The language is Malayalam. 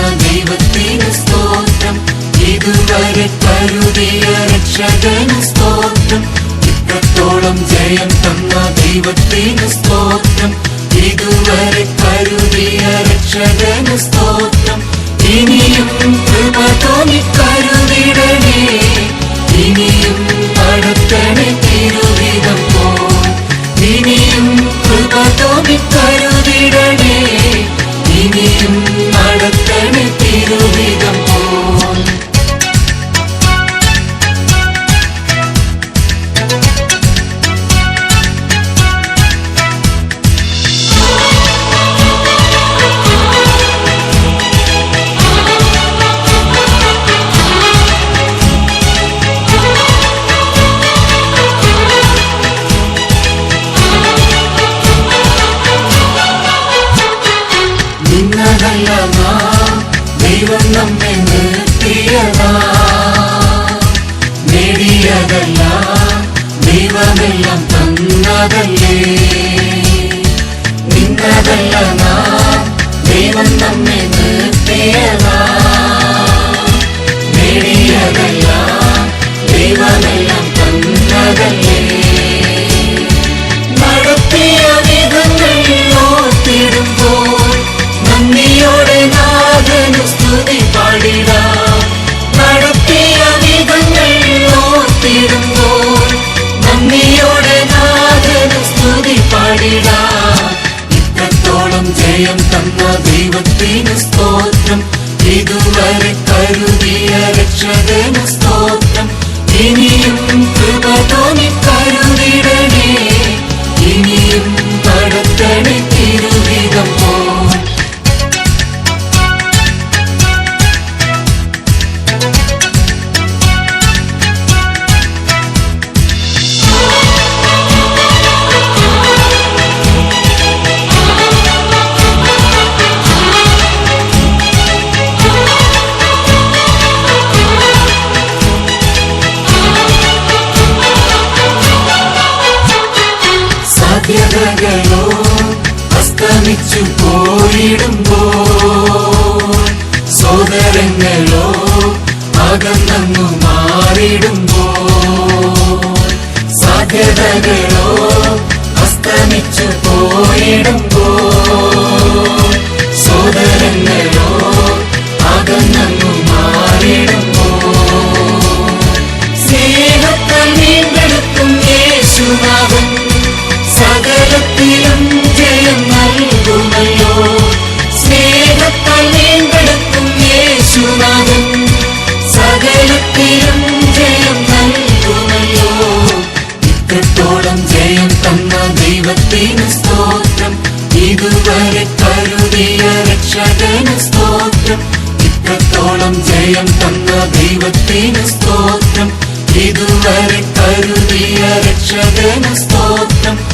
ദൈവത്തിന് സ്തോത്രം. ഇതുവരെ കരുതിയ രക്ഷകന് സ്തോത്രം. ഇത്രത്തോളം ജയം തന്ന ദൈവത്തിന് സ്തോത്രം. ഇതുവരെ കരുതിയ രക്ഷകന് സ്തോത്രം. ഇനിയും കൃപ തോന്നി കരുതിടണേ. ഇനിയും தெய்வம் நம்மை நிறுத்தியவா நேடியதெல்லாம் தெய்வமெல்லாம் தன்னதல்லே நின்றதல்ல நான் தெய்வம் நம்மை സാധ്യതകളോ അസ്തമിച്ചു പോയിടുമ്പോ സോദരങ്ങളോ അകന്നു മാറിടുമ്പോ സാധ്യതകളോ അസ്തമിച്ചു പോയിടുമ്പോൾ സകലത്തിലും ജയം നൽകുമല്ലോ. സ്നേഹത്താൽ വീണ്ടെടുക്കും യേശുനാഥൻ സകലത്തിലും ജയം നൽകുമല്ലോ. ഇത്രത്തോളം ജയം തന്ന ദൈവത്തിന് സ്തോത്രം. ഇതുവരെ കരുതിയ രക്ഷകന് സ്തോത്രം. ഇത്രത്തോളം ജയം തന്ന ദൈവത്തിന് സ്തോത്രം. ഇതുവരെ കരുതിയ രക്ഷകന് സ്തോത്രം.